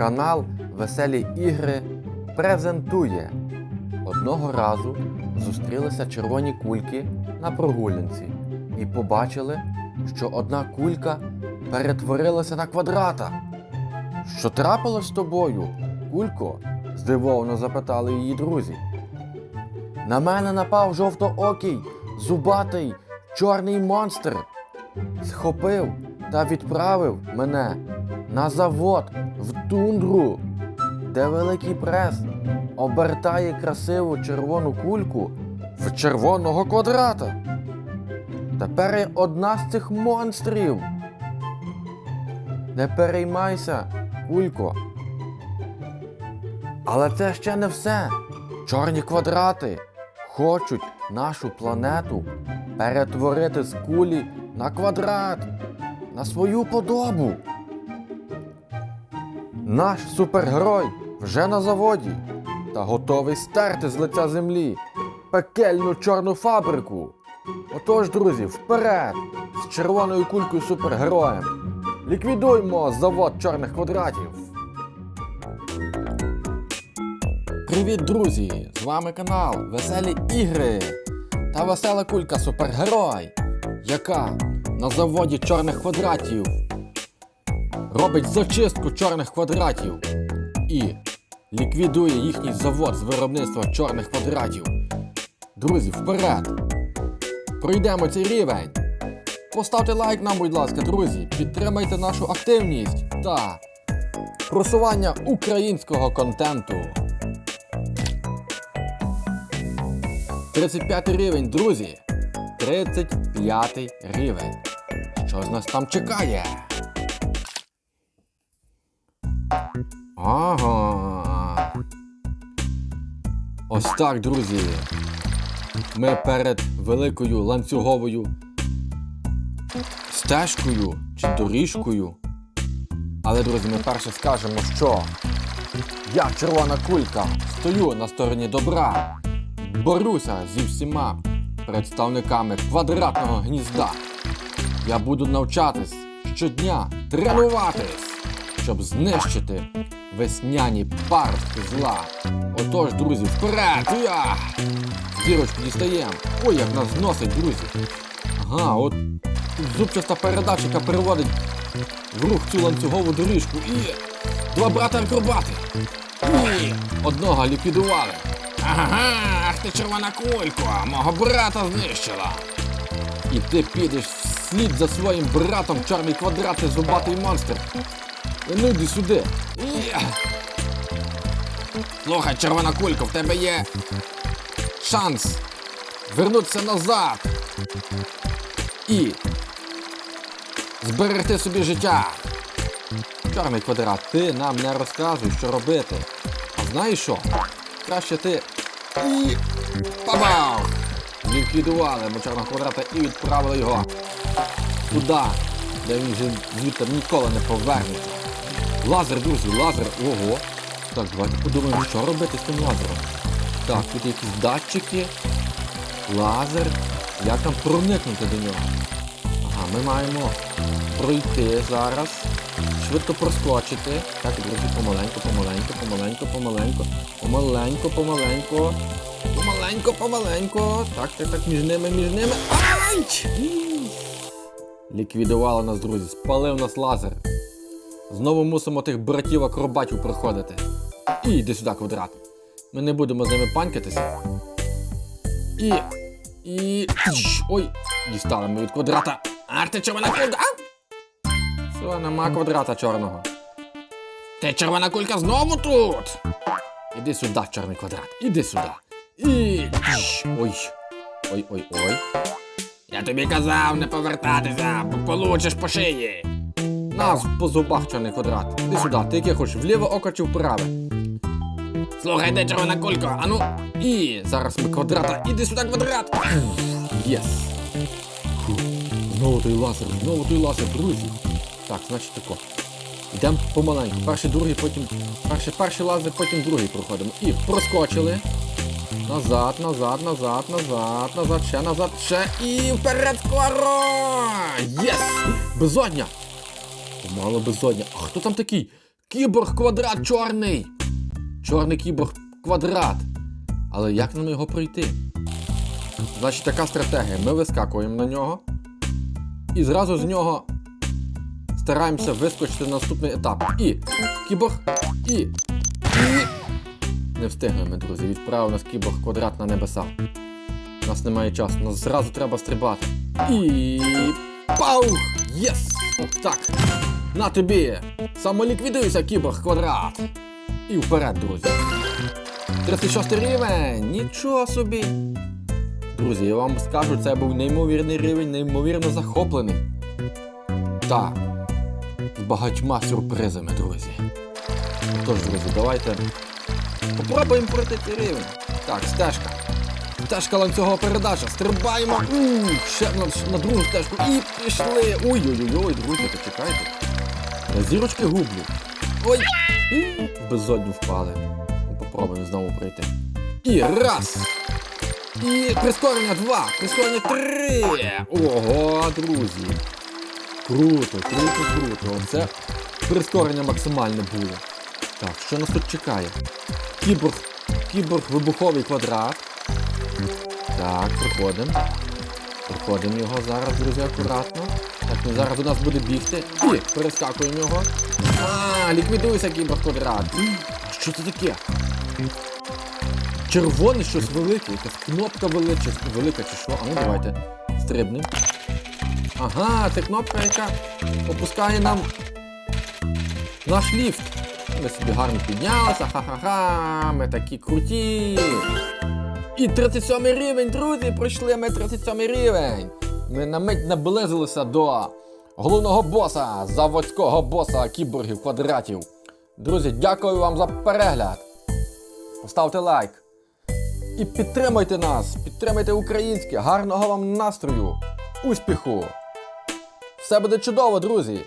Канал Веселі ігри презентує. Одного разу зустрілися червоні кульки на прогулянці і побачили, що одна кулька перетворилася на квадрата. Що трапилось з тобою, кулько? здивовано запитали її друзі. На мене напав жовтоокий, зубатий, чорний монстр. Схопив та відправив мене на завод в тундру, де великий прес обертає красиву червону кульку в червоного квадрата. Тепер я одна з цих монстрів. Не переймайся, кулько. Але це ще не все. Чорні квадрати хочуть нашу планету перетворити з кулі на квадрат, на свою подобу. Наш супергерой вже на заводі та готовий стерти з лиця землі пекельну чорну фабрику. Отож, друзі, вперед з червоною кулькою супергероєм. Ліквідуймо завод чорних квадратів. Привіт, друзі! З вами канал Веселі Ігри та весела кулька Супергерой, яка на заводі чорних квадратів робить зачистку чорних квадратів і ліквідує їхній завод з виробництва чорних квадратів. Друзі, вперед! Пройдемо цей рівень. Поставте лайк нам, будь ласка, друзі, підтримайте нашу активність та просування українського контенту. 35 рівень, друзі. 35 рівень. Що з нас там чекає? Ага. Ось так, друзі. Ми перед великою ланцюговою стежкою чи доріжкою. Але, друзі, ми перше скажемо, що я червона кулька стою на стороні добра борюся зі всіма представниками квадратного гнізда. Я буду навчатись щодня тренуватись, щоб знищити весняні паростки зла. Отож, друзі, вперед! Я! Зірочку дістаємо. Ой, як нас зносить, друзі. Ага, от зубчаста передача, яка переводить в рух цю ланцюгову доріжку. І два брата акробати. І одного ліквідували. Ага, ах ти червона кулько, мого брата знищила. І ти підеш вслід за своїм братом чорний квадрат і зубатий монстр. Йди сюди. Слухай, червона кулько, в тебе є шанс вернутися назад. І зберегти собі життя. Чорний квадрат, ти нам не розказуй, що робити. А знаєш що? Краще ти і Пабав! Ліквідували ми чорного квадрата і відправили його туди, де він звідти ніколи не повернеться. Лазер, друзі, лазер, ого. Так, давайте подумаємо, що робити з тим лазером. Так, тут якісь датчики. Лазер. Як там проникнути до нього? Ага, ми маємо пройти зараз. Швидко проскочити. Так, друзі, помаленько, помаленько, помаленько, помаленько. Помаленько, помаленько. Помаленько, помаленько. Так, так, так, між ними, між ними. Ай! Ліквідувало нас, друзі. Спалив нас лазер. Знову мусимо тих братів акробатів приходити. І йди сюди, квадрат. Ми не будемо з ними панькатися. І. І. Ой, дістали ми від квадрата. Ах ти червона кулька! Все, нема квадрата чорного. Ти червона кулька знову тут. Іди сюди, чорний квадрат. Іди сюди. І. Ой. Ой, ой, ой. Я тобі казав не повертатися, бо получиш по шиї. Нас по зубах чорний квадрат. Іди сюди, ти яке хочеш, в ліве око чи в праве. Слухай, де червона кулька, ану. І зараз ми квадрата. Іди сюди, квадрат. Єс. Знову той лазер, знову той лазер, друзі. Так, значить тако. Йдемо помаленьку. Перший, другий, потім. Перший, перший лазер, потім другий проходимо. І проскочили. Назад, назад, назад, назад, назад, ще назад, ще і вперед скоро! Єс! Безодня! Помало безодня. А хто там такий? Кіборг квадрат чорний! Чорний кіборг квадрат. Але як нам його пройти? Значить, така стратегія. Ми вискакуємо на нього. І зразу з нього стараємося вискочити на наступний етап. І кіборг, і. і. Не встигнемо, друзі. Відправив нас кіборг квадрат на небеса. У нас немає часу, нас зразу треба стрибати. І. Паух! Єс! Так. На тобі! Самоліквідуйся, кіборг квадрат! І вперед, друзі. 36 рівень! Нічого собі! Друзі, я вам скажу, це був неймовірний рівень, неймовірно захоплений. Так. З багатьма сюрпризами, друзі. Тож, друзі, давайте попробуємо пройти цей рівень. Так, стежка. Стежка ланцюгова передача. Стрибаємо. Ще на, на другу стежку. І пішли. Ой-ой-ой, друзі, почекайте. Зірочки гублю. Ой! В безодню впали. Ну, Попробуємо знову пройти. І раз. І прискорення 2, прискорення 3. Ого, друзі. Круто, круто, круто. Оце прискорення максимальне було. Так, що нас тут чекає? Кіборг, кіборг вибуховий квадрат. Так, проходимо. Проходимо його зараз, друзі, акуратно. Зараз до нас буде бігти. І перескакуємо його. А, ліквідуйся, кіборг квадрат. Що це таке? Червоне щось велике, якась кнопка велича, велика чи що. А ну давайте стрибнемо. Ага, це кнопка, яка опускає нам наш ліфт. Ми собі гарно піднялися, ха-ха-ха, ми такі круті. І 37 рівень, друзі, пройшли ми 37 рівень. Ми на мить наблизилися до головного боса, заводського боса кіборгів квадратів. Друзі, дякую вам за перегляд. Поставте лайк. І підтримуйте нас, підтримайте українське, гарного вам настрою, успіху! Все буде чудово, друзі!